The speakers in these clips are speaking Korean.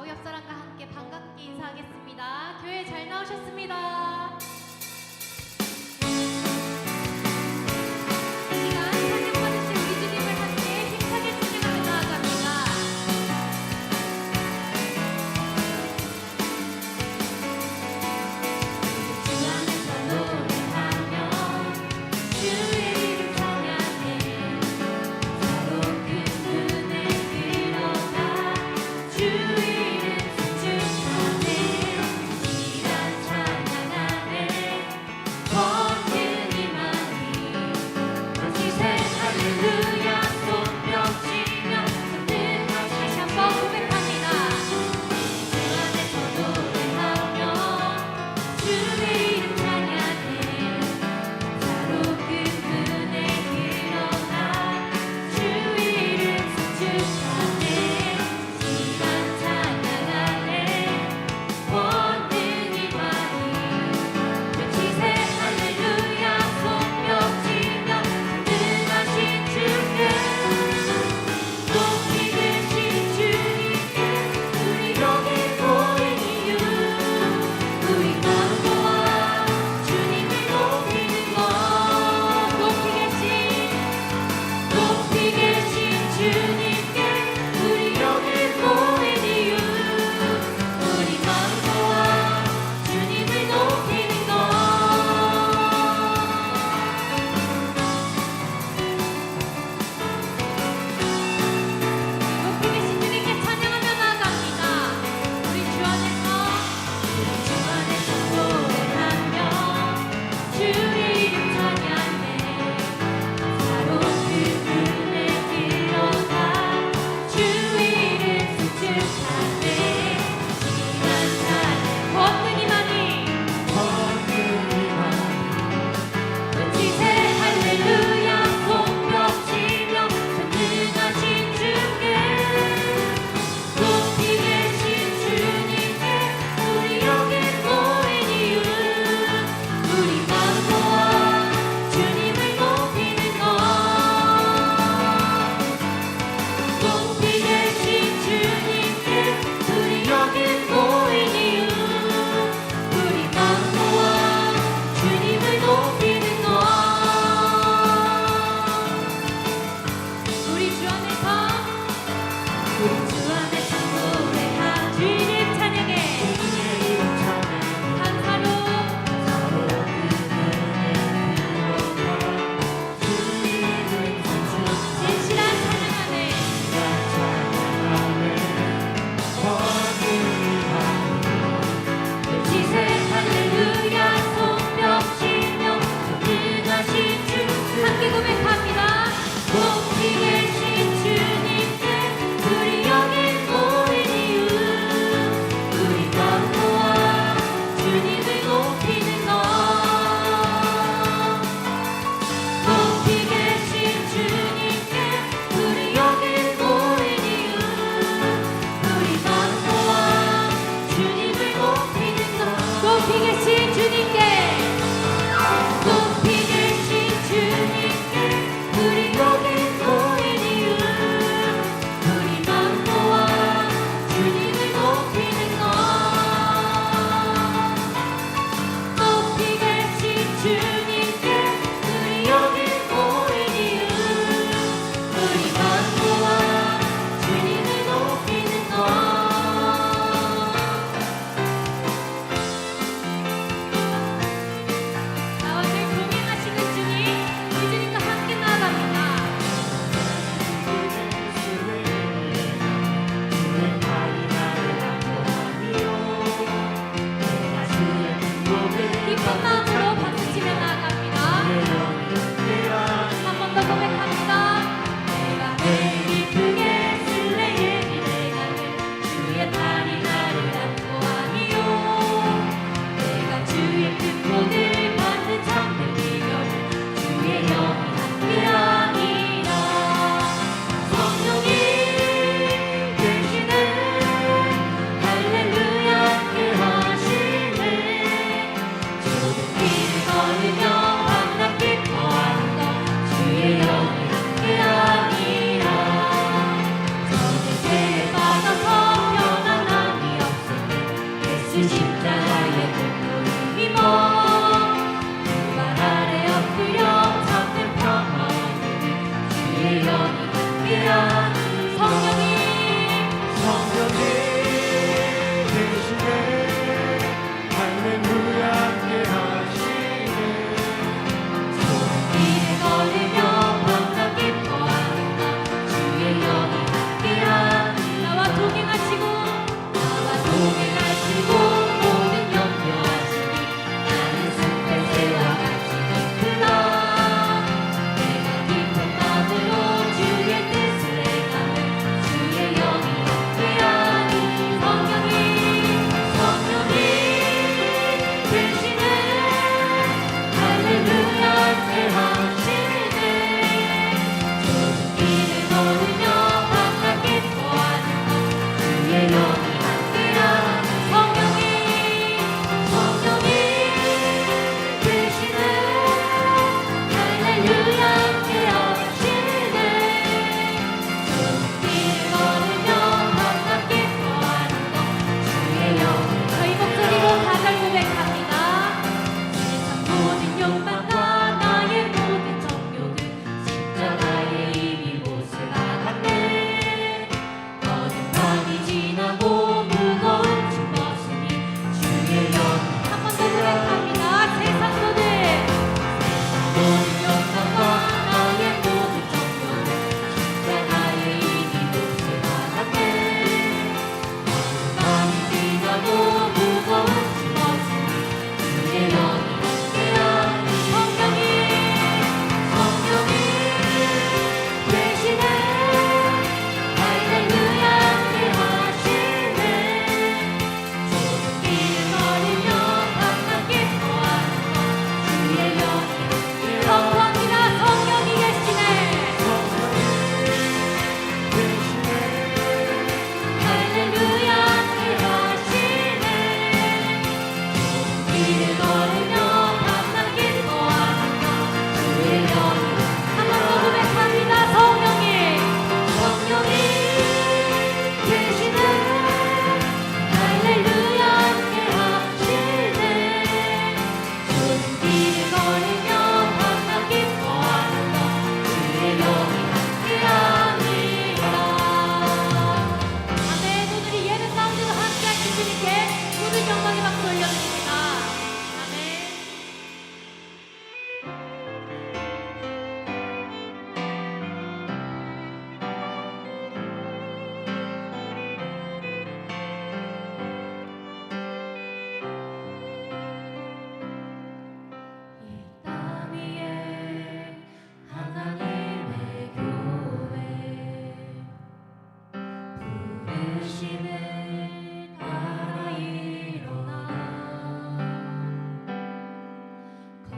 좌우 옆 사람과 함께 반갑게 인사하겠습니다. 교회 잘 나오셨습니다.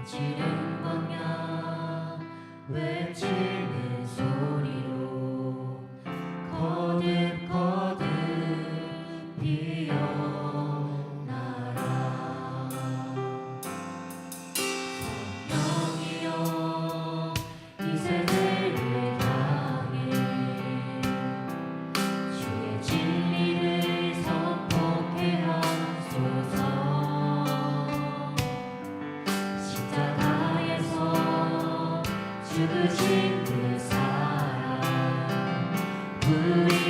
거칠은 광야 외치는 소리. soon.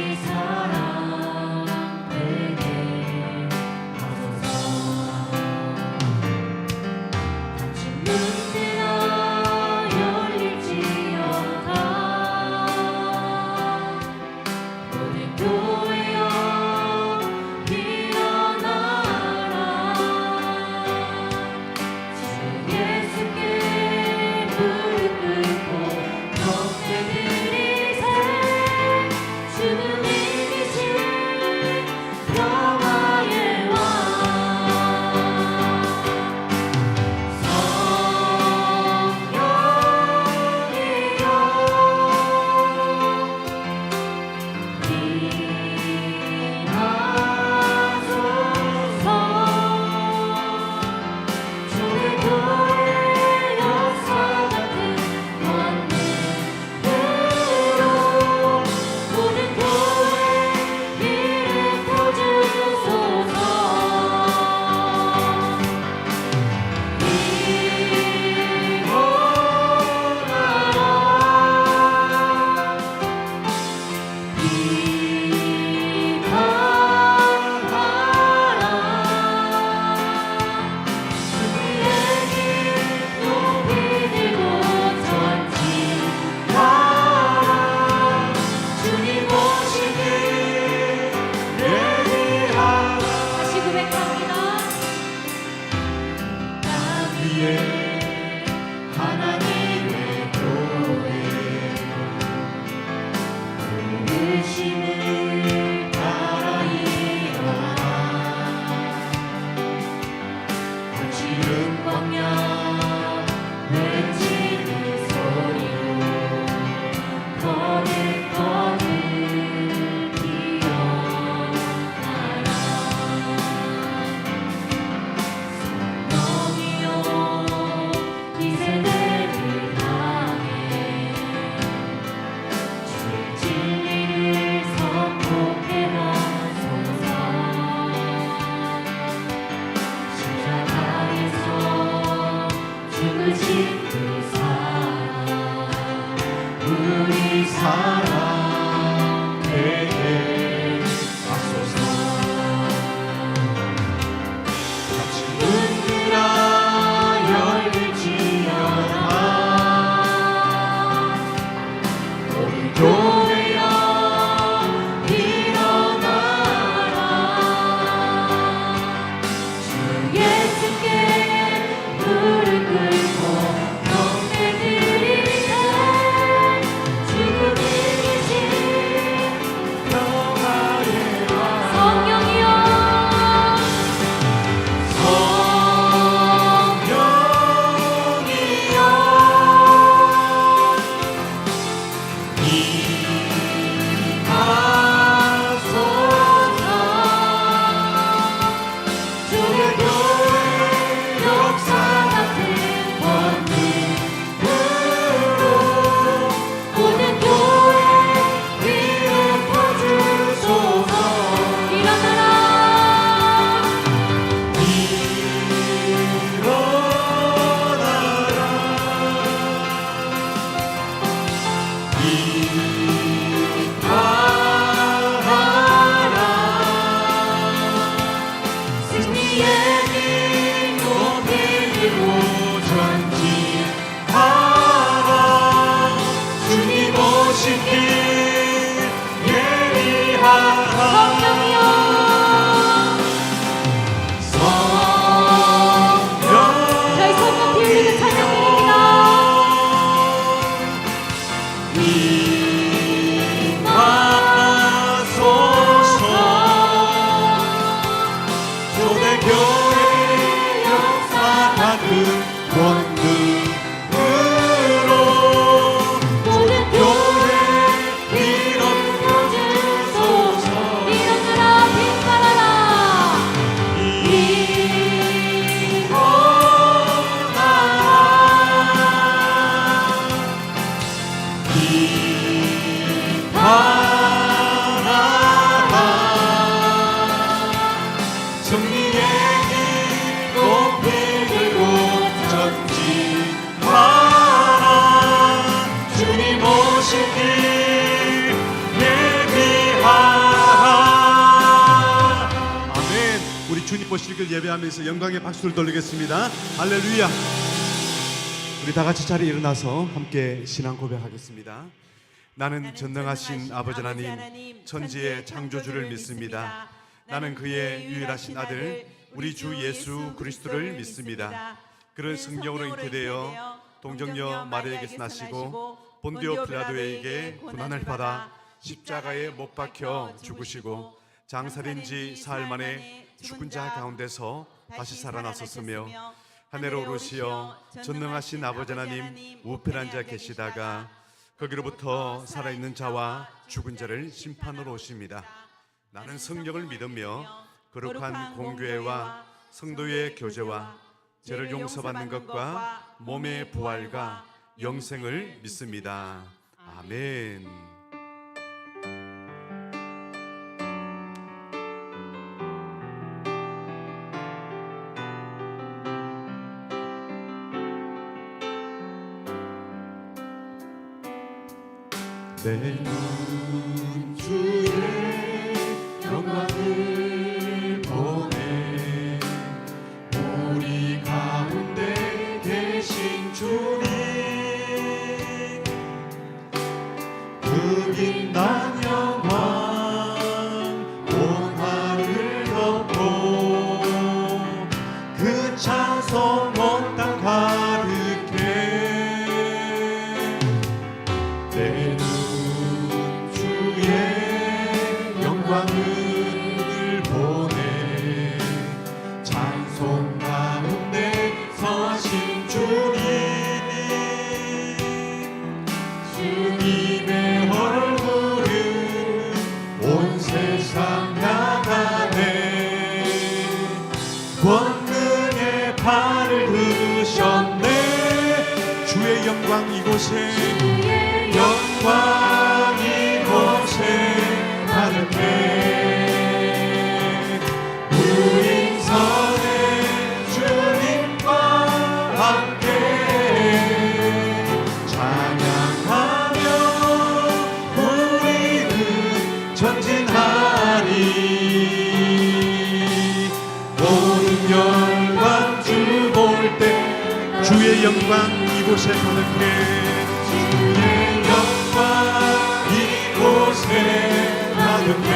time. aqui. 교 보시길 예배하면서 영광의 박수를 돌리겠습니다. 할렐루야. 우리 다 같이 자리에 일어나서 함께 신앙 고백하겠습니다. 나는 전능하신 아버지 하나님 천지의 창조주를 믿습니다. 나는 그의 유일하신 아들 우리 주 예수 그리스도를 믿습니다. 그는 성령으로 잉태되어 동정녀 마리에게서 나시고 본디오 필라도에게 고난을 받아 십자가에 못 박혀 죽으시고 장살인 지 사흘 만에 죽은 자 가운데서 다시 살아나섰으며 하늘로 오르시어 전능하신 아버지 하나님 우편한 자 계시다가 거기로부터 살아있는 자와 죽은 자를 심판으로 오십니다. 나는 성령을 믿으며 거룩한 공교회와 성도의 교제와 죄를 용서받는 것과 몸의 부활과 영생을 믿습니다. 아멘. 내눈. 주의 영광 영광 이곳에 가득해 주의 영광 이곳에 가득해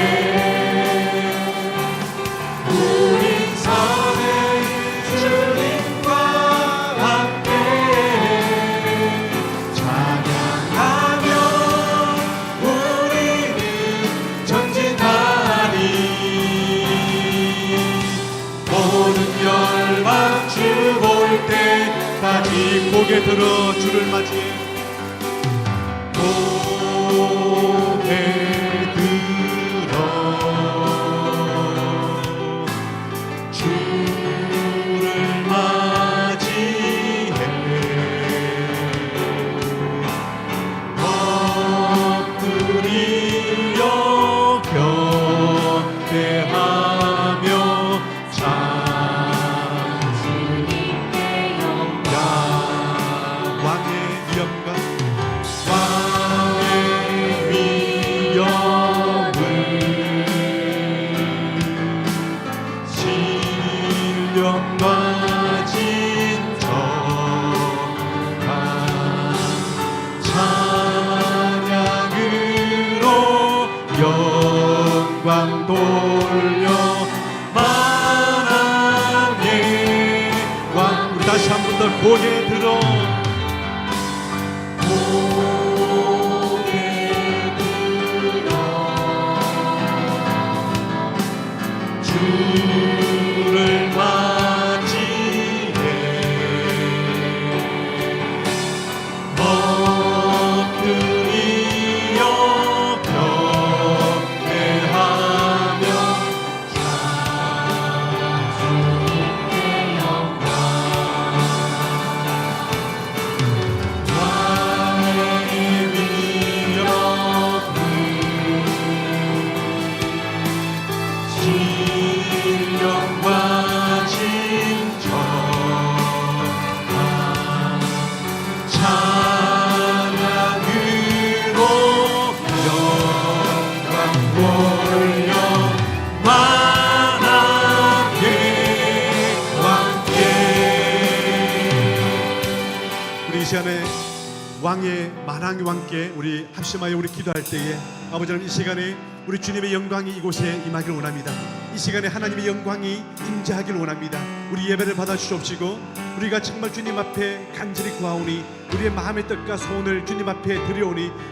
우리 산의 주님과 함께 찬양하며 우리는 전진하리 모든 열방 주볼 때 까지 고개 들어 주를 맞이해. 고개 왕의 만왕의 왕께 우리 합심하여 우리 기도할 때에 아버지 하나님 이 시간에 우리 주님의 영광이 이곳에 임하기를 원합니다. 이 시간에 하나님의 영광이 임재하기를 원합니다. 우리 예배를 받아 주옵시고 우리가 정말 주님 앞에 간절히 구하오니 우리의 마음의 뜻과 소원을 주님 앞에 드려오니